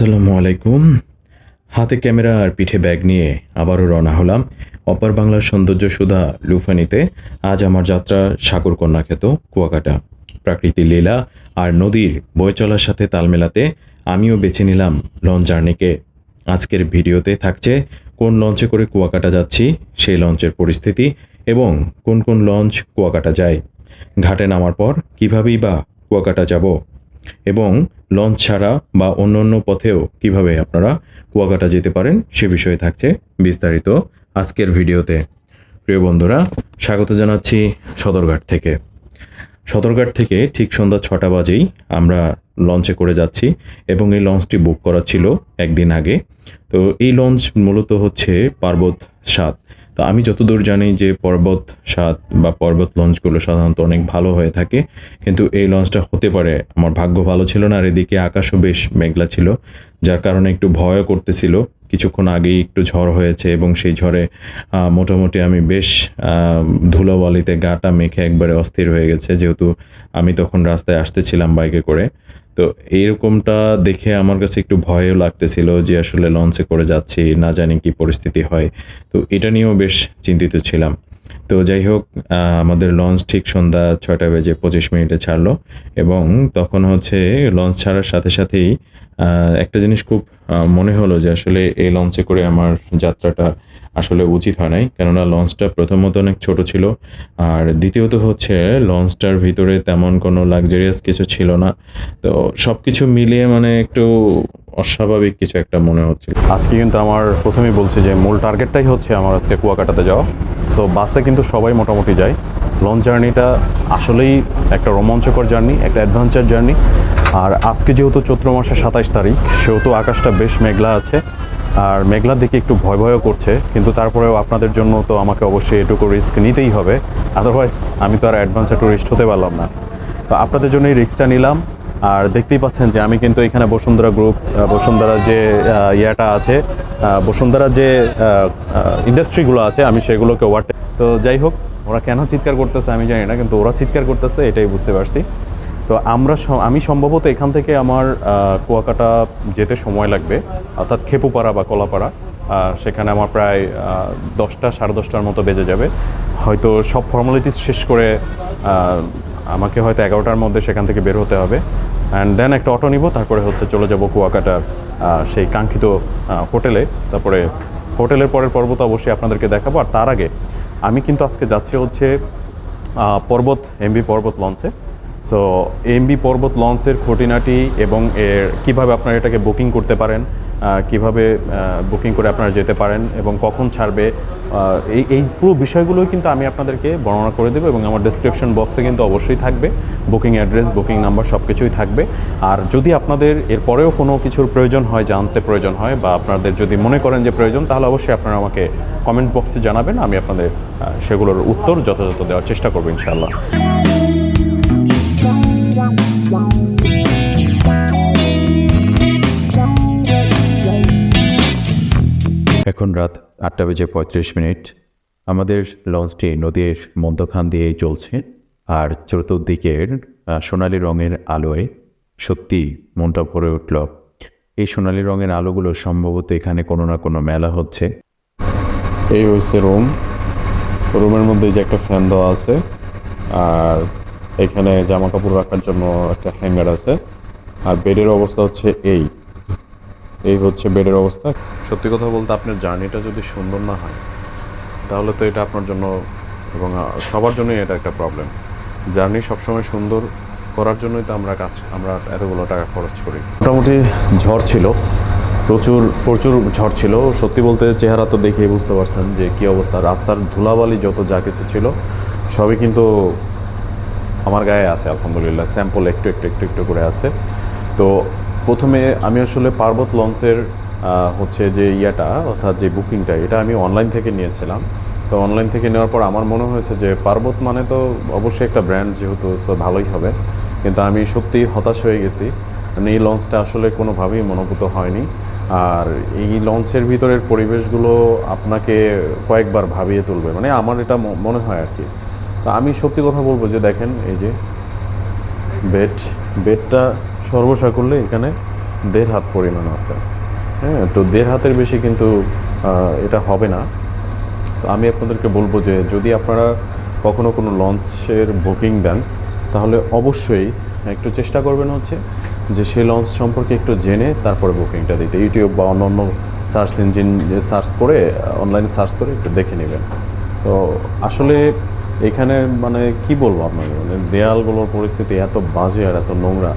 আসসালামু আলাইকুম। হাতে ক্যামেরা আর পিঠে ব্যাগ নিয়ে আবারও রওনা হলাম অপার বাংলার সৌন্দর্য সুধা লুফানিতে। আজ আমার যাত্রা সাগর কন্যা খ্যাত কুয়াকাটা। প্রাকৃতিক লীলা আর নদীর বয়ে চলার সাথে তাল মেলাতে আমিও বেছে নিলাম লঞ্চ জার্নিকে। আজকের ভিডিওতে থাকছে কোন লঞ্চে করে কুয়াকাটা যাচ্ছি, সেই লঞ্চের পরিস্থিতি এবং কোন কোন লঞ্চ কুয়াকাটা যায়। ঘাটে নামার পর কীভাবেই বা কুয়াকাটা যাব এবং লঞ্চ ছাড়া বা অন্য অন্য পথেও কীভাবে আপনারা কুয়াকাটা যেতে পারেন সে বিষয়ে থাকছে বিস্তারিত আজকের ভিডিওতে। প্রিয় বন্ধুরা, স্বাগত জানাচ্ছি সদরঘাট থেকে। সদরঘাট থেকে ঠিক সন্ধ্যা ছটা বাজেই আমরা লঞ্চে করে যাচ্ছি এবং এই লঞ্চটি বুক করা ছিল একদিন আগে। তো এই লঞ্চ মূলত হচ্ছে পার্বত সাত। তো আমি যতদূর জানি যে পর্বত সাত বা পর্বত লঞ্চগুলো সাধারণত অনেক ভালো হয়ে থাকে। কিন্তু এই লঞ্চটা হতে পারে। আমার ভাগ্য ভালো ছিল না, আর এদিকে আকাশও বেশ মেঘলা ছিল, যার কারণে একটু ভয়ও করতেছিল। কিছুক্ষণ আগেই একটু ঝড় হয়েছে এবং সেই ঝড়ে মোটামুটি আমি বেশ ধুলোবালিতে গাটা মেখে একবারে অস্থির হয়ে গেছে। যেহেতু আমি তখন রাস্তায় আসতেছিলাম বাইকে করে। তো এইরকমটা দেখে আমার কাছে একটু ভয়ও লাগতেছিল যে আসলে লঞ্চে করে যাচ্ছি, না জানি কি পরিস্থিতি হয়। তো এটা নিয়েও বেশ চিন্তিত ছিলাম। তো যাই হোক আমাদের লঞ্চ ঠিক সন্ধ্যা ছয়টা বেজে পঁচিশ মিনিটে ছাড়লো এবং তখন হচ্ছে লঞ্চ ছাড়ার সাথে সাথেই একটা জিনিস খুব মনে হলো যে আসলে এই লঞ্চে করে আমার যাত্রাটা আসলে উচিত হয় নাই। কেননা লঞ্চটা প্রথমত অনেক ছোট ছিল আর দ্বিতীয়ত হচ্ছে লঞ্চটার ভিতরে তেমন কোনো লাক্সারিয়াস কিছু ছিল না। তো সব কিছু মিলিয়ে মানে একটু অস্বাভাবিক কিছু একটা মনে হচ্ছিল। আজকে কিন্তু আমার প্রথমেই বলছি যে মূল টার্গেটটাই হচ্ছে আমার আজকে কুয়াকাটাতে যাওয়া। সো বাসে কিন্তু সবাই মোটামুটি যায়। লং জার্নিটা আসলেই একটা রোমাঞ্চকর জার্নি একটা অ্যাডভেঞ্চার জার্নি আর আজকে যেহেতু চৈত্র মাসের সাতাইশ তারিখ, সেহেতু আকাশটা বেশ মেঘলা আছে। আর মেঘলার দিকে একটু ভয় ভয়ও করছে, কিন্তু তারপরেও আপনাদের জন্য তো আমাকে অবশ্যই এটুকু রিস্ক নিতেই হবে। আদারওয়াইজ আমি তো আর অ্যাডভেঞ্চার টুরিস্ট হতে পারলাম না। তো আপনাদের জন্য এই রিস্কটা নিলাম। আর দেখতেই পাচ্ছেন যে আমি কিন্তু এখানে বসুন্ধরা গ্রুপ বসুন্ধরা যে ইয়েটা আছে বসুন্ধরা যে ইন্ডাস্ট্রিগুলো আছে, আমি সেগুলোকে ওয়ার্টে তো যাই হোক, ওরা কেন চিৎকার করতেছে আমি জানি না, কিন্তু ওরা চিৎকার করতেছে, এটাই বুঝতে পারছি। তো আমরা আমি সম্ভবত এখান থেকে আমার কুয়াকাটা যেতে সময় লাগবে, অর্থাৎ খেপুপাড়া বা কলাপাড়া সেখানে আমার প্রায় দশটা, সাড়ে দশটার মতো বেজে যাবে। হয়তো সব ফর্মালিটিস শেষ করে আমাকে হয়তো এগারোটার মধ্যে সেখান থেকে বের হতে হবে। অ্যান্ড দেন একটা অটো নিব, তারপরে হচ্ছে চলে যাব কুয়াকাটার সেই কাঙ্ক্ষিত হোটেলে। তারপরে হোটেলের পরের পর্ব তো অবশ্যই আপনাদেরকে দেখাবো। আর তার আগে আমি কিন্তু আজকে যাচ্ছি হচ্ছে পর্বত এমবি পর্বত লঞ্চে। সো এমবি পর্বত লঞ্চের খুঁটিনাটি এবং এর কীভাবে আপনারা এটাকে বুকিং করতে পারেন কীভাবে বুকিং করে আপনারা যেতে পারেন এবং কখন ছাড়বে এই এই পুরো বিষয়গুলোই কিন্তু আমি আপনাদেরকে বর্ণনা করে দেবো এবং আমার ডেসক্রিপশন বক্সে কিন্তু অবশ্যই থাকবে। বুকিং অ্যাড্রেস বুকিং নাম্বার সব কিছুই থাকবে। আর যদি আপনাদের এরপরেও কোনো কিছুর প্রয়োজন হয়, জানতে প্রয়োজন হয় বা আপনাদের যদি মনে করেন যে প্রয়োজন, তাহলে অবশ্যই আপনারা আমাকে কমেন্ট বক্সে জানাবেন। আমি আপনাদের সেগুলোর উত্তর যথাযথ দেওয়ার চেষ্টা করব ইনশাআল্লাহ। এখন রাত আটটা বেজে পঁয়ত্রিশ মিনিট। আমাদের লঞ্চটি নদীর মধ্যখান দিয়েই চলছে আর চতুর্দিকের সোনালি রঙের আলোয় সত্যি মনটা ভরে উঠল। এই সোনালি রঙের আলোগুলো সম্ভবত এখানে কোনো না কোনো মেলা হচ্ছে। এই হচ্ছে রুম। রুমের মধ্যে যে একটা ফ্যান দেওয়া আছে আর এখানে জামা কাপড় রাখার জন্য একটা হ্যাঙ্গার আছে। আর বেডের অবস্থা হচ্ছে এই। এই হচ্ছে বেডের অবস্থা। সত্যি কথা বলতে আপনার জার্নিটা যদি সুন্দর না হয়, তাহলে তো এটা আপনার জন্য এবং সবার জন্যই এটা একটা প্রবলেম জার্নি সবসময় সুন্দর করার জন্যই তো আমরা কাজ, আমরা এতগুলো টাকা খরচ করি। মোটামুটি ঝড় ছিল, প্রচুর প্রচুর ঝড় ছিল। সত্যি বলতে চেহারা তো দেখেই বুঝতে পারছেন যে কী অবস্থা। রাস্তার ধুলাবালি যত যা কিছু ছিল, সবই কিন্তু আমার গায়ে আছে, আলহামদুলিল্লাহ। স্যাম্পল একটু একটু একটু একটু করে আছে। তো প্রথমে আমি আসলে পার্বত লঞ্চের হচ্ছে যে ইয়াটা, অর্থাৎ যে বুকিংটা, এটা আমি অনলাইন থেকে নিয়েছিলাম। তো অনলাইন থেকে নেওয়ার পর আমার মনে হয়েছে যে পার্বত মানে তো অবশ্যই একটা ব্র্যান্ড যেহেতু ভালোই হবে। কিন্তু আমি সত্যিই হতাশ হয়ে গেছি। মানে এই লঞ্চটা আসলে কোনোভাবেই মনোভূত হয়নি। আর এই লঞ্চের ভিতরের পরিবেশগুলো আপনাকে কয়েকবার ভাবিয়ে তুলবে। মানে আমার এটা মনে হয় আর কি। তো আমি সত্যি কথা বলব যে দেখেন, এই যে বেড, বেডটা সর্বসা করলে এখানে দেড় হাত পরিমাণ আছে। হ্যাঁ তো দেড় হাতের বেশি কিন্তু এটা হবে না। তো আমি আপনাদেরকে বলব যে যদি আপনারা কখনো কোনো লঞ্চের বুকিং দেন, তাহলে অবশ্যই একটু চেষ্টা করবেন হচ্ছে যে সেই লঞ্চ সম্পর্কে একটু জেনে তারপরে বুকিংটা দিতে। ইউটিউব বা অন্য অন্য সার্চ ইঞ্জিন সার্চ করে, অনলাইন সার্চ করে একটু দেখে নেবেন। তো আসলে এখানে মানে কি বলব আপনাকে? মানে দেয়ালগুলোর পরিস্থিতি এত বাজে আর এত নোংরা।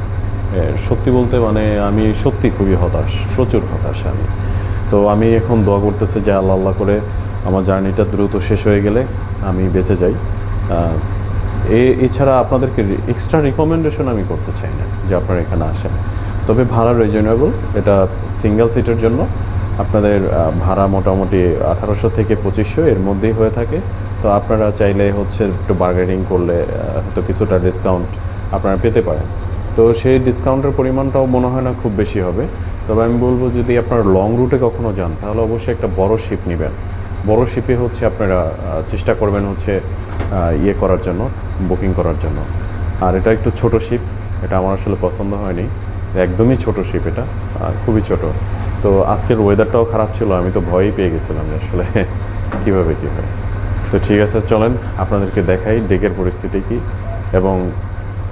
সত্যি বলতে মানে আমি সত্যি খুবই হতাশ, প্রচুর হতাশ আমি। তো আমি এখন দোয়া করতেছি যে আল্লাহ আল্লাহ করে আমার জার্নিটা দ্রুত শেষ হয়ে গেলে আমি বেঁচে যাই। এ, এছাড়া আপনাদেরকে এক্সট্রা রিকমেন্ডেশন আমি করতে চাই না যে আপনারা এখানে আসেন। তবে ভাড়া রিজনেবল এটা সিঙ্গেল সিটের জন্য। আপনাদের ভাড়া মোটামুটি আঠারোশো থেকে পঁচিশশো এর মধ্যেই হয়ে থাকে। তো আপনারা চাইলে হচ্ছে একটু বার্গেনিং করলে হয়তো কিছুটা ডিসকাউন্ট আপনারা পেতে পারেন। তো সেই ডিসকাউন্টের পরিমাণটাও মনে হয় না খুব বেশি হবে। তবে আমি বলব যদি আপনারা লং রুটে কখনো যান, তাহলে অবশ্যই একটা বড় শিপ নেবেন। বড় শিপে হচ্ছে আপনারা চেষ্টা করবেন হচ্ছে ইয়ে করার জন্য বুকিং করার জন্য। আর এটা একটু ছোট শিপ এটা আমার আসলে পছন্দ হয়নি। একদমই ছোট শিপ এটা খুবই ছোট। তো আজকের ওয়েদারটাও খারাপ ছিল, আমি তো ভয়ই পেয়ে গেছিলাম আসলে কীভাবে কী হয়। তো ঠিক আছে, চলেন আপনাদেরকে দেখাই, ডেকের পরিস্থিতি কি, এবং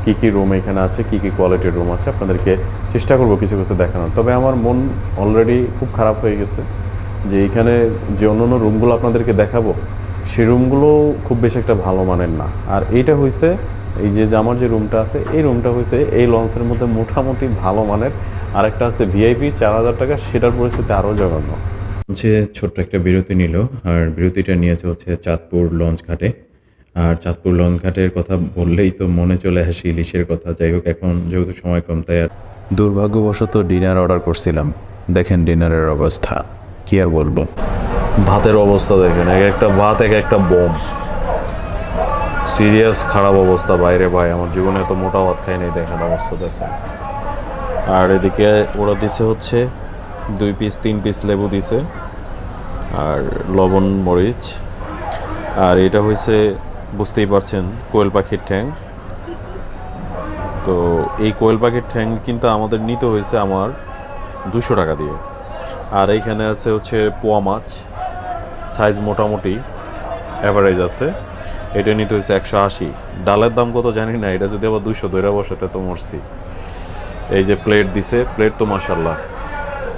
কি কি রুম এখানে আছে, কি কি কোয়ালিটির রুম আছে, আপনাদেরকে চেষ্টা করব কিছু কিছু দেখানোর। তবে আমার মন অলরেডি খুব খারাপ হয়ে গেছে যে এখানে যে অন্য অন্য রুমগুলো আপনাদেরকে দেখাবো, সেই রুমগুলো খুব বেশি একটা ভালো মানের না। আর এইটা হয়েছে এই যে আমার যে রুমটা আছে, এই রুমটা হয়েছে এই লঞ্চের মধ্যে মোটামুটি ভালো মানের। আরেকটা আছে ভিআইপি চার হাজার টাকা, সেটার পরিস্থিতি আরও জঘন্য। হচ্ছে ছোট্ট একটা বিরতি নিল, আর বিরতিটা নিয়েছে হচ্ছে চাঁদপুর লঞ্চ ঘাটে। আর চাঁদপুর লঞ্চ ঘাটের কথা বললেই তো মনে চলে আসে ইলিশের কথা। যাই হোক এখন যেহেতু সময় কম তাই আর দুর্ভাগ্যবশত ডিনার অর্ডার করছিলাম। দেখেন ডিনারের অবস্থা। কি আর বলব? ভাতের অবস্থা দেখেন এক একটা ভাত এক একটা বোম। সিরিয়াস খারাপ অবস্থা বাইরে ভাই। আমার জীবনে এত মোটা ভাত খাই নাই দেখেন অবস্থা দেখেন। আর এদিকে ওরা দিছে হচ্ছে দুই পিস তিন পিস লেবু দিছে। আর লবণ মরিচ। আর এটা হয়েছে বুঝতেই পারছেন, কোয়েল পাখির ঠ্যাং। তো এই কোয়েল পাখির ঠ্যাং কিন্তু আমাদের নিতে হয়েছে আমার দুশো টাকা দিয়ে। আর এইখানে আছে হচ্ছে পোয়া মাছ, সাইজ মোটামুটি অ্যাভারেজ আছে। এটা নিতে হয়েছে একশো আশি। ডালের দাম কত জানি না, এটা যদি আবার দুশো দৈরা বসাতে তো মরছি। এই যে প্লেট দিছে প্লেট তো মাসাল্লাহ